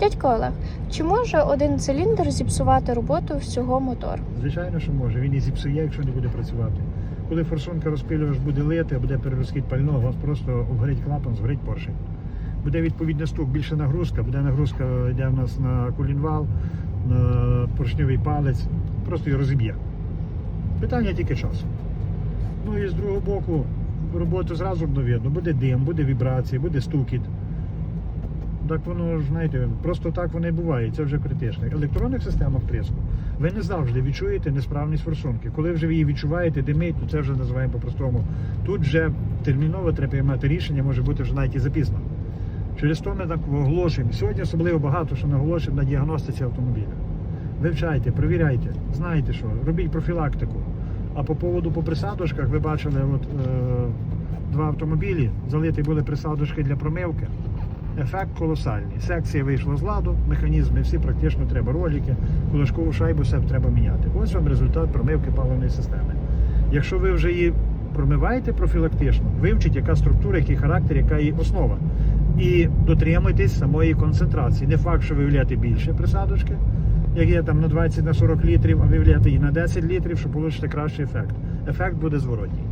Дядько Олег, чи може один циліндр зіпсувати роботу всього мотору? Звичайно, що може. Він і зіпсує, якщо не буде працювати. Коли форсунка розпилювач буде лити, буде перерозхід пального, вас просто обгорить клапан, згорить поршень. Буде відповідний стук, більше нагрузка, буде нагрузка йде в нас на колінвал, на поршньовий палець, просто його розіб'є. Питання тільки часу. Ну і з другого боку, роботу зразу видно, буде дим, буде вібрації, буде стукіт. Так воно ж, знаєте, просто так воно і буває, це вже критично. В електронних системах триску ви не завжди відчуєте несправність форсунки. Коли вже ви її відчуваєте, димить, то це вже називаємо по-простому. Тут вже терміново треба приймати рішення, може бути вже навіть і запізно. Через то ми так оголошуємо. Сьогодні особливо багато, що наголошуємо на діагностиці автомобіля. Вивчайте, перевіряйте, знаєте що, робіть профілактику. А по поводу по присадочках ви бачили от, е, два автомобілі, залиті були присадочки для промивки. Ефект колосальний. Секція вийшла з ладу, механізми всі практично треба ролики, кулашкову шайбу все треба міняти. Ось вам результат промивки паливної системи. Якщо ви вже її промиваєте профілактично, вивчіть, яка структура, який характер, яка її основа. І дотримуйтесь самої концентрації. Не факт, що ви вляєте більше присадочки, як є там на 20 на 40 літрів, а ви вляєте її на 10 літрів, щоб отримати кращий ефект. Ефект буде зворотній.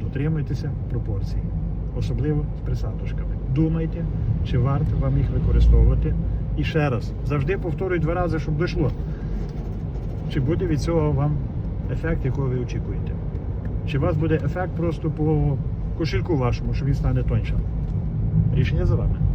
Дотримуйтеся пропорцій, особливо з присадочками. Думайте, чи варто вам їх використовувати. І ще раз, завжди повторюю два рази, щоб дійшло. Чи буде від цього вам ефект, якого ви очікуєте? Чи у вас буде ефект просто по кошельку вашому, що він стане тоньшим? Рішення за вами.